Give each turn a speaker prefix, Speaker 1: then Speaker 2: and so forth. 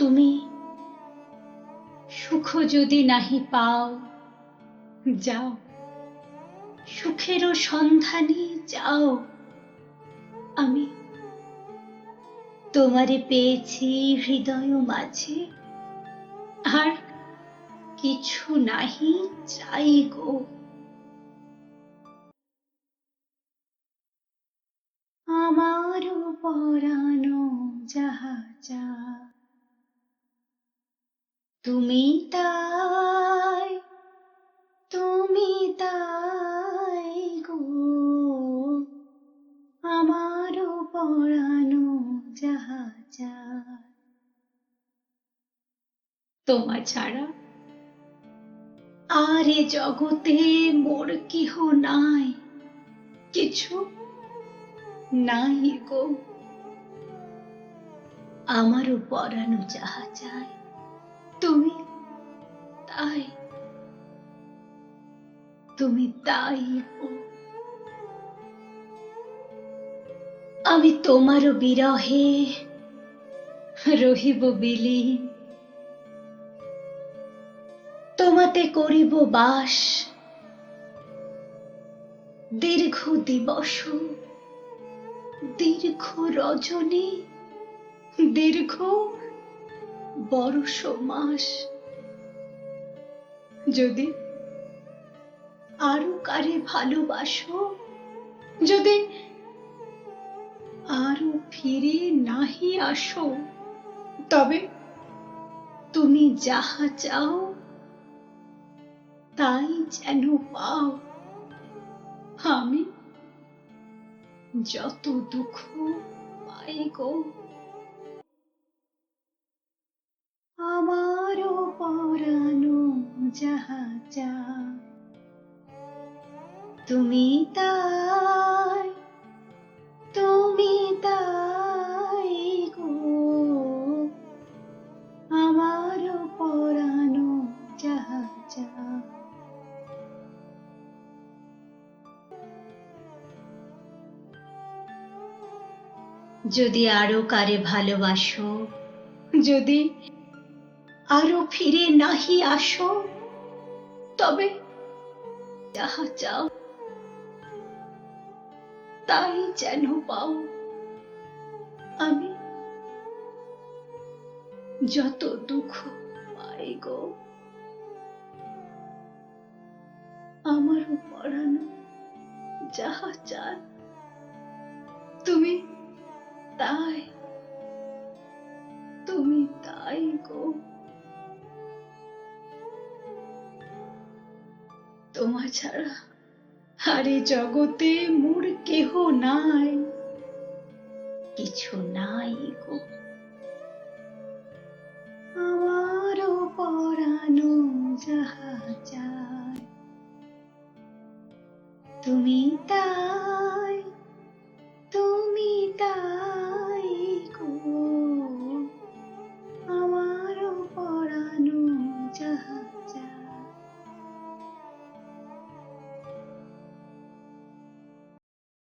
Speaker 1: তুমি সুখ যদি নাহি পাও, যাও। সুখেরও সন্ধানে যাও। আমি তোমারে পেয়েছি হৃদয় মাঝে, আর কিছু নাহি চাই গো। আমারও পরানো যাহা যা তুমি তাই তুমি তাই গো। আমারও পরানো যাহা তোমা ছাড়া আর এ জগতে মোর কেহ নাই, কিছু নাই গো। আমারও পরানো যাহা চায় তুমি তাই আমি তোমারও বিরহে রহিব বিলীন তোমাতে করিব বাস। দীর্ঘ দিবস, দীর্ঘ রজনী, দীর্ঘ বরষ মাস যদি আরও কারে ভালোবাসো? যদি আরও ফিরে নাহি আসো, তবে তুমি যাহা চাও, তাই যেন পাও। আমি যত দুঃখ পাই গো, আমারও পরানো যাহা যা তুমি তাই তুমি তাই গো। আমার পরানো যাহা যদি আরও কারে ভালোবাসো, যদি আরও ফিরে নাহি আসো, তবে যাহা চাও। তাই যেন পাও। আমি যত দুঃখ পাই গো, আমারও পড়ানো যাহা চান, তুমি তাই তুমি তাই গো। তোমা ছাড়া আরে জগতে মোর কেহ নাই। কিছু নাই গো। আমারও পরানো যাহা চায় তুমি তাই তুমি তাই।